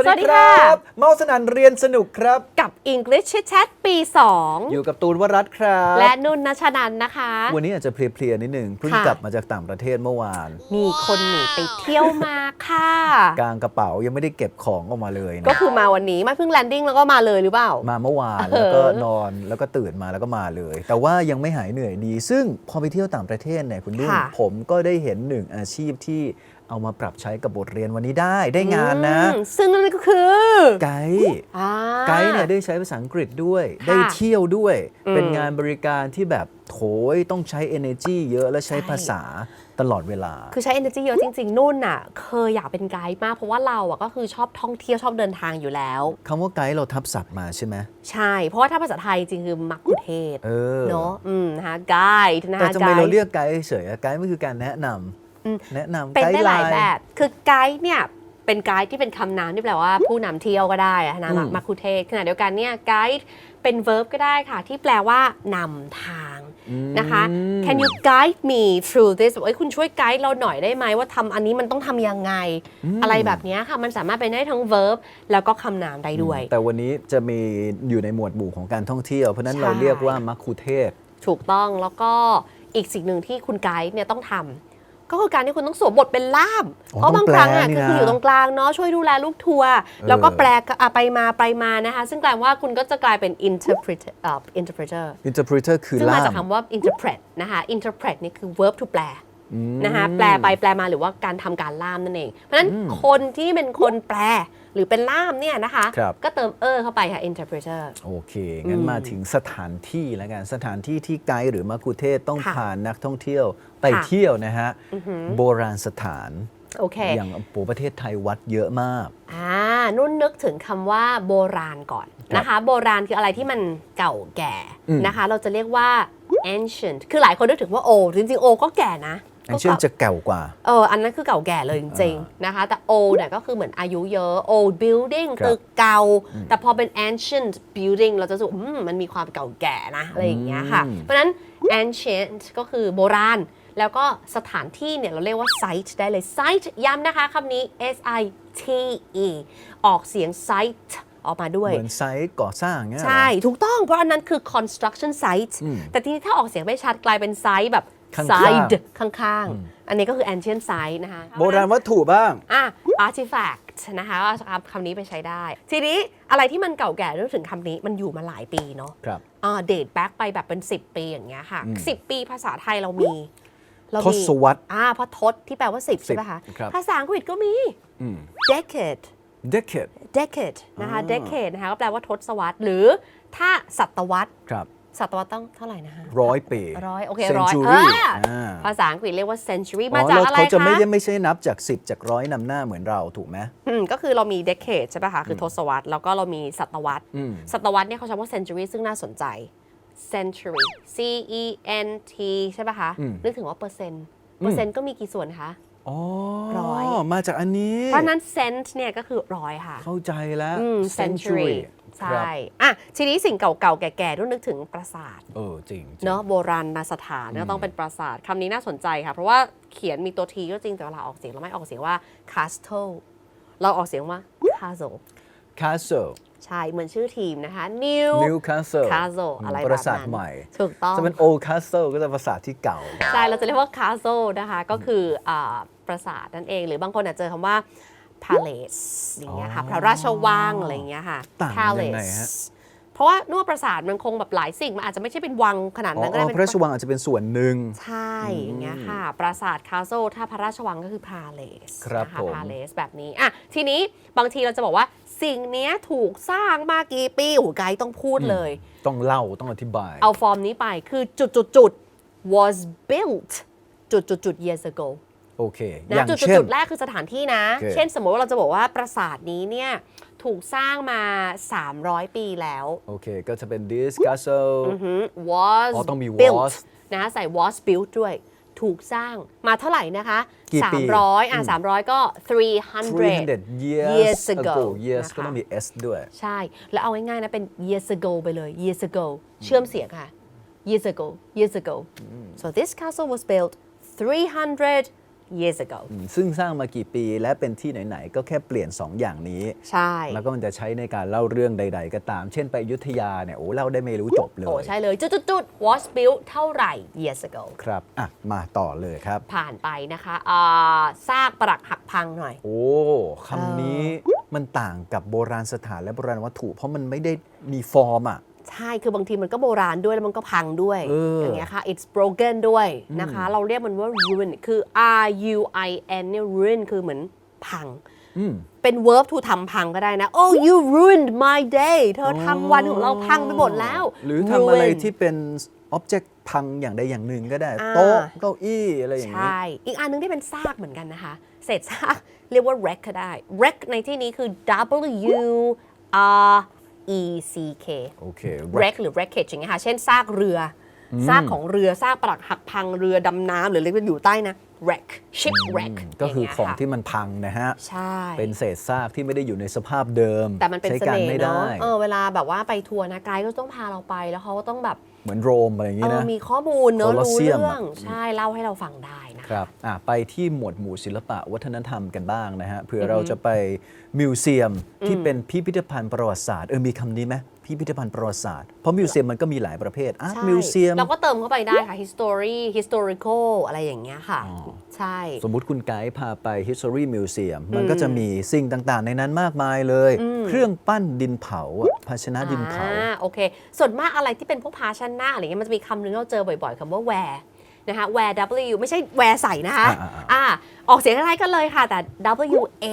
วัสสวัสดีดีคค่ะรับ เมาสนันเรียนสนุกครับ กับ English Chit Chat ปีอยู่กับตูนวรัตน์ครับ2และนุ่นนัชนันนะคะ วันนี้อาจจะเพลียๆนิดหนึ่งเพิ่งค่ะกลับมาจากต่างประเทศเมื่อวาน มีคนหนีไปเที่ยวมาค่ะ กลางกระเป๋ายังไม่ได้เก็บของออกมาเลยนะก็คือมาวันนี้มาเพิ่งแลนดิ้งแล้วก็มาเลยหรือเปล่า มาเมื่อวานเออแล้วก็นอนแล้วก็ตื่นมาแล้วก็มาเลย แต่ว่ายังไม่หายเหนื่อยดี ซึ่งพอไปเที่ยวต่างประเทศเนี่ยคุณนุ่นผมก็ได้เห็นหนึ่งอาชีพที่ เอามาปรับใช้กับบทเรียนวันนี้ได้ได้งานนะอืมซึ่งนั่นก็คือไกด์อ่าไกด์เนี่ยได้ใช้ภาษาอังกฤษด้วยค่ะได้เที่ยวด้วยอืมเป็นงานบริการที่แบบโถยต้องใช้ energy เยอะและใช้ใช่ภาษาตลอดเวลา คือใช้ energy เยอะจริง ๆ นุ่นน่ะ เคยอยากเป็นไกด์มาก เพราะว่าเราอะก็คือชอบท่องเที่ยวชอบเดินทางอยู่แล้วคำว่าไกด์เราทับศัพท์มาใช่ไหมใช่ เพราะว่าถ้าภาษาไทยจริงคือมักคุเทศก์เออเนาะอืมนะคะไกด์นะคะแต่ทำไมไกด์เราเรียกไกด์เฉยๆอะไกด์มันคือการแนะนอืมำ แนะนำเป็นไกด์ได้หลายไน์แบบ คือไกด์เนี่ยเป็นไกด์ที่เป็นคำนามที่แปลว่าผู้นำเที่ยวก็ได้อะนะอืมมาคุเทศขณะเดียวกันเนี่ยไกด์เป็น verb ก็ได้ค่ะ ที่แปลว่านำทางนะคะ Can you guide me through this บอกเอ้ยคุณช่วยไกด์เราหน่อยได้ไหมว่าทำอันนี้มันต้องทำยังไง อะไรแบบเนี้ยค่ะ มันสามารถเป็นได้ทั้ง verb แล้วก็คำนามได้ด้วย แต่วันนี้จะมีอยู่ในหมวดหมู่ของการท่องเที่ยว เพราะฉะนั้นใช่เราเรียกว่ามัคคุเทศก์ถูกต้องแล้วก็อีกสิ่งหนึ่งที่คุณไกด์เนี่ยต้องทำ ก็คือการที่คุณต้องสวมบทเป็นล่าม อ๋อเพราะบางครั้งอะต้องแปลนี่คือนะคุณอยู่ตรงกลางเนาะช่วยดูแลลูกทัวร์แล้วก็แปลอะไปมาไปมานะคะ ซึ่งกลายว่าคุณก็จะกลายเป็น interpreter เอ่อ interpreter interpreter คือซึ่งมาล่าจากม คำว่า interpret นะคะ interpret นี่คือ verb to แปลนะคะแปลไปแปลมาหรือว่าการทำการล่ามนั่นเอง เพราะฉะนั้นคนที่เป็นคนแปล หรือเป็นล่ามเนี่ยนะคะ ครับ ก็เติมเออเข้าไปค่ะ interpreter โอเค งั้นมาถึงสถานที่แล้วกัน สถานที่ที่ไกด์หรือมัคคุเทศก์ต้องค่ะพานักท่องเที่ยวไปค่ะ เที่ยวนะฮะ โบราณสถาน โอเค อย่างโอ้ประเทศไทยวัดเยอะมาก อ่านุ่นนึกถึงคำว่าโบราณก่อนครับนะคะ โบราณคืออะไรที่มันเก่าแก่อืมนะคะ เราจะเรียกว่า ancient คือหลายคนนึกถึงว่า old จริงๆ old ก็แก่นะ อันเช่นจะเก่ากว่า เออ อันนั้นคือเก่าแก่เลยจริงๆนะคะ แต่ old เนี่ยก็คือเหมือนอายุเยอะ old building ครับคือเก่า แต่พอเป็น ancient building เราจะรู้สึกอืมมันมีความเก่าแก่นะ อะไรอย่างเงี้ยค่ะ เพราะฉะนั้น ancient ก็คือโบราณ แล้วก็สถานที่เนี่ย เราเรียกว่า site ได้เลย site ย้ำนะคะคำนี้ s i t e ออกเสียง site ออกมาด้วย เหมือนไซต์ก่อสร้างเงี้ยเหรอใช่ ถูกต้องเพราะอันนั้นคือ construction site แต่ทีนี้ถ้าออกเสียงไม่ชัดกลายเป็น site แบบ ข้างๆ side ข้างๆ อันนี้ก็คือ ancient site นะคะโบราณวัตถุบ้าง อะ artifact นะคะก็เอาคำนี้ไปใช้ได้ ทีนี้อะไรที่มันเก่าแก่นึกถึงคำนี้มันอยู่มาหลายปีเนาะครับอ่า date back ไปแบบเป็น 10 ปีอย่างเงี้ยค่ะ 10 ปีภาษาไทยเรามีเราทมีศวรรษอ่าเพราะทศที่แปลว่า 10 ใช่ไหมคะครับภาษาอังกฤษก็มีอืม decade decade decade นะคะอ่า decade นะคะก็แปลว่าทศวรรษหรือถ้าศตวรรษครับ ศตวรรษต้องเท่าไหร่นะคะร้อยปีร้อยโอเคร้อย century อ่าอ่าภาษาอังกฤษเรียกว่า century อ๋มาอจากแล้วอะไรเขาจะคะไม่ได้ไม่ใช่นับจาก 10 จากร้อยนำหน้าเหมือนเราถูกไหมอืมก็คือเรามี decade ใช่ป่ะคะ คือทศวรรษ แล้วก็เรามีศตวรรษอืมศตวรรษเนี่ยเขาใช้ว่า century ซึ่งน่าสนใจ century c e n t ใช่ป่ะคะ นึกถึงว่าเปอร์เซ็นต์ เปอร์เซ็นต์ก็มีกี่ส่วนคะอ๋อร้อยมาจากอันนี้ เพราะฉะนั้น cent เนี่ยก็คือร้อยค่ะ เข้าใจแล้วอืม century ใชครับ่อะทีนี้สิ่งเก่าๆ แก่ๆต้องนึกถึงปราสาท เออจริงจริงเนาะโบราณสถานก็ต้องเป็นปราสาทคำนี้น่าสนใจค่ะ เพราะว่าเขียนมีตัวทีก็จริงแต่เวลาออกเสียงเราไม่ออกเสียงว่า castle เราออกเสียงว่า castle castle ใช่ เหมือนชื่อทีมนะคะ new Newcastle castle อะไรปแบบราสาทนั้นใหม่ ถูกต้องจะเป็น old castle ก็จะปราสาทที่เก่า ใช่ เราจะเรียกว่า castle นะคะ ก็คืออ่าปราสาทนั่นเอง หรือบางคนอาจเจอคำว่า palace อย่างเงี้ยค่ะอ๋อพระราชวังอะไรอย่างเงี้ยค่ะต่างกันยังไงฮะ palace เพราะว่านวดปราสาทมันคงแบบหลายสิ่ง มันอาจจะไม่ใช่เป็นวังขนาดอ๋อนั้นก็ได้อ๋อเป็นพระราชวังอาจจะเป็นส่วนหนึ่ง ใช่อย่างเงี้ยค่ะ ปราสาทคา s เซิลถ้าพระราชวังก็คือพาเลสครับนะคะผม พาเลสแบบนี้อะทีนี้บางทีเราจะบอกว่าสิ่งเนี้ยถูกสร้างมากี่ปีโอ้โหไกด์ต้องพูดเลย ต้องเล่าต้องอธิบาย เอาฟอร์มนี้ไปคือจุดจุดจุด was built จุดจุดจุด years ago โอเคนะอย่างจุดเช่นจุดแรกคือสถานที่นะโอเคเช่นสมมติว่าเราจะบอกว่าปราสาทนี้เนี่ยถูกสร้างมา 300 ปีแล้ว โอเค ก็จะเป็น this castle อือหือ was อ๋อต้องมี built was นะใส่ was built ด้วยถูกสร้างมาเท่าไหร่นะคะกี่ปี300 อะ 300 ก็ 300 300 years, years ago years นะคะก็ต้องมี s ด้วย ใช่ แล้วเอาง่ายๆนะเป็น years ago ไปเลย years ago เชื่อมเสียงค่ะ years ago years ago so this castle was built 300 years ago ซึ่งสร้างมากี่ปีและเป็นที่ไหน ๆ ก็แค่เปลี่ยน 2 อย่างนี้ ใช่ แล้วก็มันจะใช้ในการเล่าเรื่องใด ๆ ก็ตาม เช่นไปอยุธยาเนี่ยโอ้เล่าได้ไม่รู้จบเลย โอ้ ใช่เลย จุดๆๆ was built เท่าไหร่ years ago ครับ อะ มาต่อเลยครับ ผ่านไปนะคะอ่าซากปรักหักพังหน่อย โอ้คำนี้มันต่างกับโบราณสถานและโบราณวัตถุ เพราะมันไม่ได้มีฟอร์มอะ ใช่ คือบางทีมันก็โบราณด้วยแล้วมันก็พังด้วยเอออ อย่างเงี้ยค่ะ it's broken ด้วยนะคะ เราเรียกมันว่า ruin คือ r u i n เนี่ย ruin คือเหมือนพังเป็น verb to ทำพังก็ได้นะ oh you ruined my day เธอทำวันของเราพังไปหมดแล้ว หรือทำอะไร ruin ที่เป็นอ็อบเจกต์พังอย่างใดอย่างหนึ่งก็ได้ อ่า โต๊ะเก้าอี้อะไรอย่างใชนี้่อีกอันนึงที่เป็นซากเหมือนกันนะคะ เศษซาก เรียกว่า wreck ก็ได้ wreck ในที่นี้คือ w r e c k โอเค wreck หรือ wreckage อย่างเงี้ยค่ะเช่นซากเรืออซากของเรือซากปรักหักพังเรือดำน้ำหรืออะไรที่อยู่ใต้นะ wreck shipwreck ก็คือของย่าเยที่มันพังนะฮะ ใช่ เป็นเศษซากที่ไม่ได้อยู่ในสภาพเดิมแต่มันเป็นใช้เสการน่ไม่ห์ได้ เนาะเออเวลาแบบว่าไปทัวร์นะไกด์ก็ต้องพาเราไปแล้วเขาก็ต้องแบบ เหมือนโรมอะไรอย่างเอนี้อนะ มีข้อมูลเนอะรู้ Colosseum เรื่องอะใช่เล่าให้เราฟังได้นะครับอะไปที่หมวดหมู่ศิลปะวัฒนธรรมกันบ้างนะฮะเผื่อเราจะไปมิวเซียมที่เป็นพิพิธภัณฑ์ประวัติศาสตร์เออมีคำนี้ไหม พิพิธภัณฑ์ประวัติศาสตร์ เพราะมิวเซียมมันก็มีหลายประเภทอาร์ตใช่มิวเซียม เราก็เติมเข้าไปได้ค่ะ history historical อะไรอย่างเงี้ยค่ะใช่ สมมุติคุณไกด์พาไป History Museum มันก็จะมีสิ่งต่างๆ ในนั้นมากมายเลย เครื่องปั้นดินเผาอะภาชนะดินเผา อ่าโอเค ส่วนมากอะไรที่เป็นพวกภาชนะอะไรเงี้ยมันจะมีคำหนึงที่เราเจอบ่อยๆคำว่า wear นะคะ wear w ไม่ใช่ wear ใส่นะคะอ่าอ่าออกเสียงคล้ายๆกันเลยค่ะแต่ w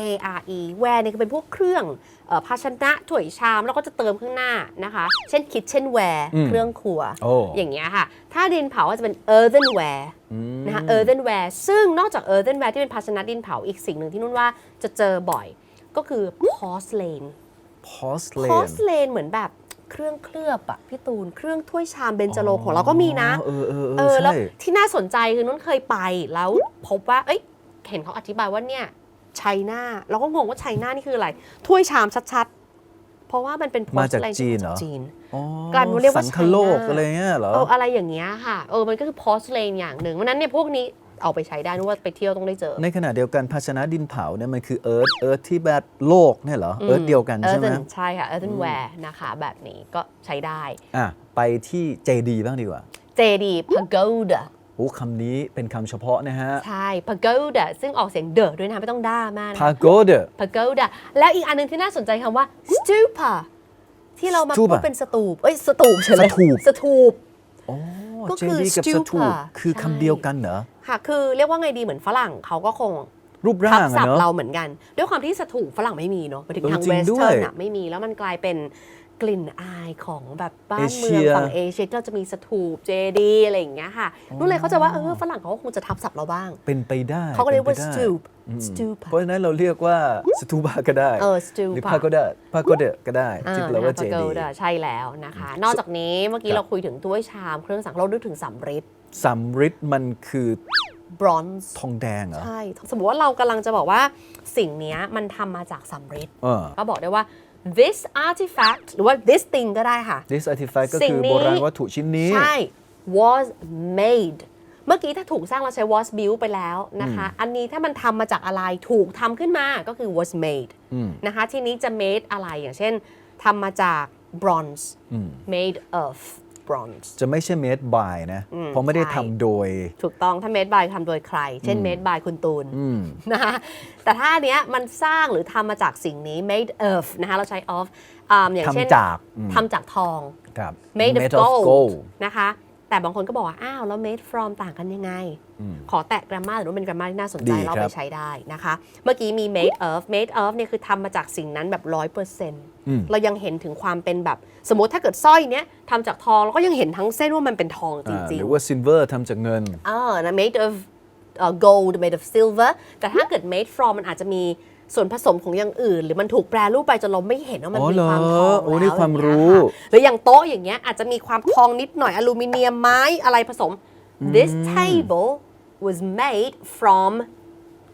a r e wear เนี่ยคือเป็นพวกเครื่องเอ่อภาชนะถ้วยชามแล้วก็จะเติมข้างหน้านะคะ เช่น kitchenware เครื่องครัวโอ้อย่างเงี้ยค่ะ ถ้าดินเผาก็จะเป็น earthenware นะคะ earthenware ซึ่งนอกจาก earthenware ที่เป็นภาชนะดินเผาอีกสิ่งหนึ่งที่นุ่นว่าจะเจอบ่อยก็คือ porcelain porcelain porcelain เหมือนแบบ เครื่องเคลือบอะพี่ตูนเครื่องถ้วยชามเบญจโลงของเราก็มีนะเออเออเอเอออแล้วใช่ที่น่าสนใจคือนุ่นเคยไปแล้วพบว่า เอ้ยเห็นเขาอธิบายว่าเนี่ยไชน่าเราก็งงว่าไชน่านี่คืออะไรถ้วยชามชัดๆ เพราะว่ามันเป็นมาจาก porcelain จีนเหรอจีนอ๋อการเรียกว่าสังคโลก China อะไรเงี้ยเหรอเอออะไรอย่างเงี้ยค่ะเออมันก็คือ porcelain อย่างหนึ่งวันนั้นเนี่ยพวกนี้ เอาไปใช้ได้นึกว่าไปเที่ยวต้องได้เจอ ในขณะเดียวกันภาชนะดินเผาเนี่ยมันคือเอิร์ธเอิร์ธที่แบบโลกเนี่ยเหรอ เอิร์ธเดียวกันใช่ไหม earthen ใช่ค่ะ earthenware นะคะแบบนี้ก็ใช้ได้อะไปที่เจดีบ้างดีกว่า JD pagoda โอ้คำนี้เป็นคำเฉพาะนะฮะ ใช่ pagoda ซึ่งออกเสียงเดอด้วยนะ ไม่ต้องด้ามากนะ pagoda pagoda แล้วอีกอันหนึงที่น่าสนใจคำว่า stupa ที่เรามาพูด Stupa เป็นสตูป เอ้ย สตูปเฉยสถูปสตูปอ๋อ ก็เจคือดีกับส stupa ถูปคือใช่คำเดียวกันเหรอ ค่ะ คือเรียกว่าไงดีเหมือนฝรั่งเขาก็คงรูปร่าทับงศัอะพท์เนาะเราเหมือนกัน ด้วยความที่สถูปฝรั่งไม่มีเนาะไปถึงเออทางจริเวงสด้เทิวยร์นอะไม่มีแล้วมันกลายเป็น กลิ่นอายของแบบบ้านเมืเอเชีองยฝั่งเอเชียที่เราจะมีสถูปเจดีย์อะไรอย่างเงี้ยค่ะนู่นเลยเขาใจะว่าเออฝรั่งเขาก็คงจะทับศัพท์เราบ้าง เป็นไปได้เขาก็เรียกว่าป็นไปได้ stoop stoop เพราะฉะนั้นเราเรียกว่าสตูบาก็ได้เออ stoop หรือพาโกดาพาโกเดก็ได้ที่แปลว่าเจดีย์ใช่แล้วนะคะ นอกจากนี้เมื่อกี้ครับเราคุยถึงถ้วยชามเครื่องสังเรานึกถึงสำริดสำริดมันคือบรอนซ์ทองแดงเหรอใช่ สมมติว่าเรากำลังจะบอกว่าสิ่งเนี้ยมันทำมาจากสำริดเออก็บอกได้ว่า this artifact หรือว่า this thing ก็ได้ค่ะ this artifact ก็สิ่คืงอนี้ โบราณวัตถุชิ้นนี้ ใช่ was made เมื่อกี้ถ้าถูกสร้างเราใช้ was built ไปแล้วนะคะ อันนี้ถ้ามันทำมาจากอะไรถูกทำขึ้นมาก็คือ was made นะคะ ทีนี้จะ made อะไรอย่างเช่นทำมาจาก bronze made of bronze จะไม่ใช่ made by นะเพราะไม่ได้ใช่ ทำโดย ถูกต้องถ้า made by ทำโดยใคร เช่น made by คุณตูนนะคะแต่ถ้าอันเนี้ยมันสร้างหรือทำมาจากสิ่งนี้ made of นะคะเราใช้ of อ่าอย่างเช่นทำจากอืมทำจากทอง ครับ made of made gold นะคะ แต่บางคนก็บอกว่า อ้าว แล้ว made from ต่างกันยังไง ขอแตะ grammar หรือว่าเป็น grammar ที่น่าสนใจดีเราครัไปบใช้ได้นะคะ เมื่อกี้มี made of made of เนี่ยคือทำมาจากสิ่งนั้นแบบร้อยเปอร์เซ็นต์เรายังเห็นถึงความเป็นแบบ สมมติถ้าเกิดสร้อยเนี้ยทำจากทองเราก็ยังเห็นทั้งเส้นว่ามันเป็นทองจอ่าริงหรือว่า silver ทำจากเงินๆเออนะ made of เอ่อ gold made of silver แต่ถ้าเกิด made from มันอาจจะมี ส่วนผสมของอย่างอื่น หรือมันถูกแปรรูปไปจนเราไม่เห็นว่ามันอ๋อมีความทองเหรอโอ้นี่แล้วความอย่งรู้เงี้ยค่ะหรืออย่างโต๊ะอย่างเงี้ยอาจจะมีความทองนิดหน่อยอลูมิเนียมไม้อะไรผสม this table was made from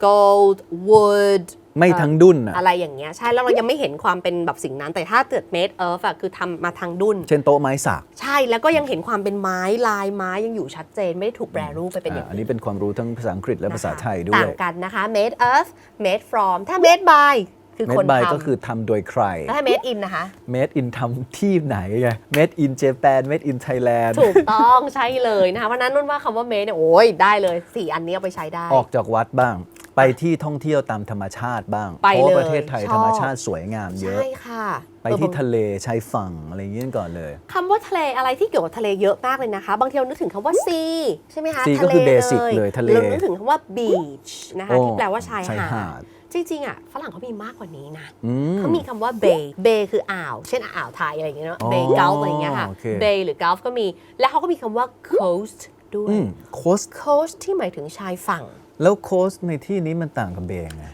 gold wood ไม่ทั้งดุนอะอะไรอย่างเงี้ยใช่แล้วเรายังไม่เห็นความเป็นแบบสิ่งนั้น แต่ถ้าเกิด made of อะคือทำมาทางดุนเช่นโต๊ะไม้สักใช่แล้วก็ยังเห็นความเป็นไม้ลายไม้ยังอยู่ชัดเจน ไม่ได้ถูกแปรรูปไปเป็นอย่างอะอันนี้เป็นความรู้ทั้งภาษาอังกฤษและภาษาไทยด้วต่าย งกันนะคะ made of made from ถ้า made by คือคน Made by ทำก็คือทำโดยใคร แล้วถ้า made in นะคะ Made in ทำที่ไหนไง Made in Japan Made in Thailand ถูกต้องใช่เลยนะคะเพราะฉะนั้นนุ่นว่าคำว่า made เนี่ยโอ้ยได้เลย4อันนี้เอาไปใช้ได้ ออกจากวัดบ้าง ไปที่ท่องเที่ยวตามธรรมชาติบ้าง ไปเพราะว่าเลยประเทศไทยชอบ ธรรมชาติสวยงามเยอะ ใช่ค่ะไปที่ทะเลชายฝั่งอะไรอย่างเงี้ยก่อนเลย คำว่าทะเลอะไรที่เกี่ยวกับทะเลเยอะมากเลยนะคะ บางทีเรานึกถึงคำว่า sea ใช่ไหมคะ sea ก็คือ basic เลยทะเล เรานึกถึงคำว่า beach นะคะโอ้ที่แปลว่าชายชายหาหาด ดจริงๆอะฝรั่งเขามีมากกว่านี้นะ อืมเขามีคำว่า bay bay คืออ่าว เช่นอ่าวไทยอะไรอย่างเงี้ยเนาะ อ๋อ bay gulf อะไรอย่างเงี้ยค่ะ โอเค bay หรือ gulf ก็มี แล้วเขาก็มีคำว่า coast ด้วย อืมโคส coast ที่หมายถึงชายฝั่ง แล้วโคสในที่นี้มันต่างกับเบงไง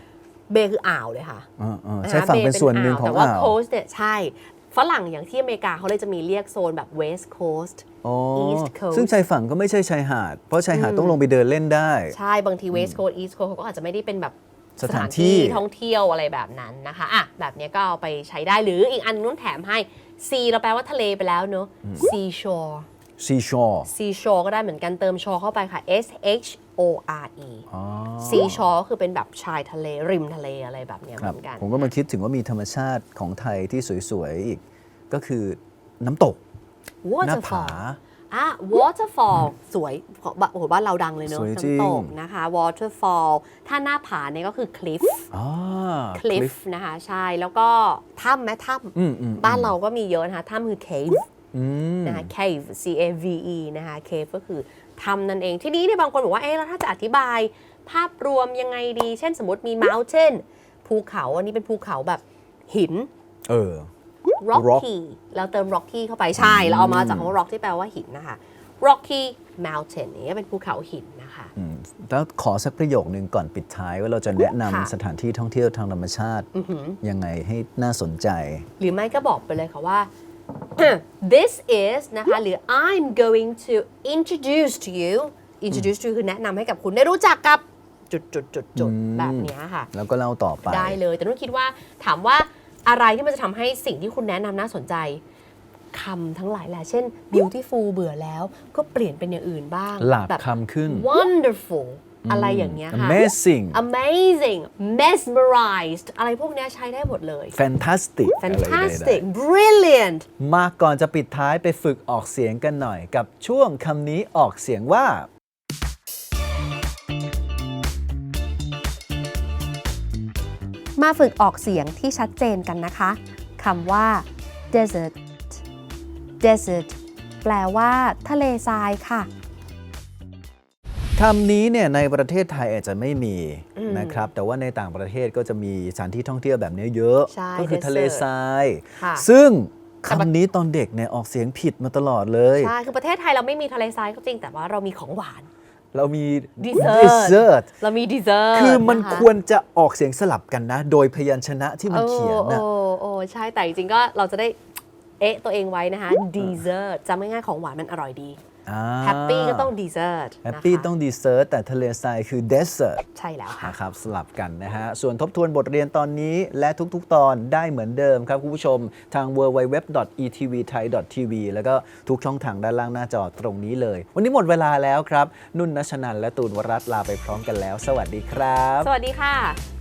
bay คืออ่าวเลยค่ะเออเออนะคะใช้ฝั่ง bay เป็นส่วนหนึ่งของแต่ว่าอ่าว coast เนี่ยใช่ ฝรั่งอย่างที่อเมริกาเขาเลยจะมีเรียกโซนแบบ west coast อ๋อ East Coast ซึ่งชายฝั่งก็ไม่ใช่ชายหาด เพราะชายหาดต้องลงไปเดินเล่นได้ ใช่ บางที West Coast East Coast เขาก็อาจจะไม่ได้เป็นแบบสถานที่ ท่องเที่ยวอะไรแบบนั้นนะคะอะแบบเนี้ยก็เอาไปใช้ได้หรืออีกอันนู้นแถมให้ sea เราแปลว่าทะเลไปแล้วเนอะ sea shore ซีชอร์ sea shore ก็ได้เหมือนกันเติม shore เข้าไปค่ะ S H O R E อ๋อ sea shore ก็คือเป็นแบบชายทะเลริมทะเลอะไรแบบเนี้ยคเหรับมือนกัน ผมก็มาคิดถึงว่ามีธรรมชาติของไทยที่สวยๆอีก ก็คือน้ำตก หน้าผา waterfall อะ waterfall สวยโอ้โหบ้านเราดังเลยเนอะสวยจริง น้ำตกนะคะ waterfall ถ้าหน้าผาเนี่ยก็คือ cliff อ๋อ cliff นะคะ ใช่ แล้วก็ถ้ำไหมถ้อืมอืมำบ้านเราก็มีเยอะนะคะถ้ำคือ cave อืม นะคะ cave C A V E นะคะ cave ก็คือถ้ำนั่นเอง ทีนี้เนี่ยบางคนบอกว่า เอ๊ะแล้วถ้าจะอธิบายภาพรวมยังไงดี เช่นสมมติมี mountain ภูเขาอันนี้เป็นภูเขาแบบหิน เออ rocky เราเติม rocky เข้าไปใช่ เราเอามาจากคำว่า rock ที่แปลว่าหินนะคะ rocky mountain อย่างเงี้ยเป็นภูเขาหินนะคะอืมแล้วขอสักประโยคนึงก่อนปิดท้ายว่าเราจะแนะนำค่ะสถานที่ท่องเที่ยวทางธรรมชาติยังไงให้น่าสนใจ หรือไม่ก็บอกไปเลยค่ะว่า this is นะคะหรือ I'm going to introduce to you introduce to you คือแนะนำให้กับคุณได้รู้จักกับจุดจุดจุดจุดแบบเนี้ยค่ะ แล้วก็เล่าต่อไป ได้เลย แต่นุ่นคิดว่าถามว่าอะไรที่มันจะทำให้สิ่งที่คุณแนะนำน่าสนใจคำทั้งหลายแหละ เช่น beautiful เบื่อแล้ว ก็เปลี่ยนเป็นอย่างอื่นบ้างหลาบแบบคำขึ้น wonderful อะไรอย่างเงี้ยค่ะ amazing amazing mesmerized อะไรพวกเนี้ยใช้ได้หมดเลย fantastic อะไรใด fantastic brilliant ๆมาก่อนจะปิดท้ายไปฝึกออกเสียงกันหน่อยกับช่วงคำนี้ออกเสียงว่า มาฝึกออกเสียงที่ชัดเจนกันนะคะ คำว่า desert desert แปลว่า ทะเลทรายค่ะ คำนี้เนี่ยในประเทศไทยอาจจะไม่มีนะครับแต่ว่าในต่างประเทศก็จะมีสถานที่ท่องเที่ยวแบบนี้เยอะ ใช่ก็คือ desert ทะเลทราย ค่ะ ซึ่งคำนี้ตอนเด็กเนี่ยออกเสียงผิดมาตลอดเลย ใช่ คือประเทศไทยเราไม่มีทะเลทรายก็จริง แต่ว่าเรามีของหวาน เรามี Dessert dessert เรามี dessert คือมันนะะควรจะออกเสียงสลับกันนะ โดยพยัญชนะที่มันเขียนนะโอ้โอ้โอ้ใช่แต่จริงๆก็เราจะได้เอ๊ะตัวเองไว้นะคะ dessert จำง่ายๆของหวานมันอร่อยดี happy ก็ต้อง dessert แฮปปี้นะคะต้อง dessert แต่ทะเลทรายคือ dessert ใช่แล้วค่ะ นะครับสลับกันนะฮะ ส่วนทบทวนบทเรียนตอนนี้และทุกๆ ตอนได้เหมือนเดิมครับ คุณผู้ชมทาง www.etvthai.tv แล้วก็ทุกช่องทางด้านล่างหน้าจอตรงนี้เลย วันนี้หมดเวลาแล้วครับ นุ่นนัชนันและตูนวรัตน์ลาไปพร้อมกันแล้ว สวัสดีครับ สวัสดีค่ะ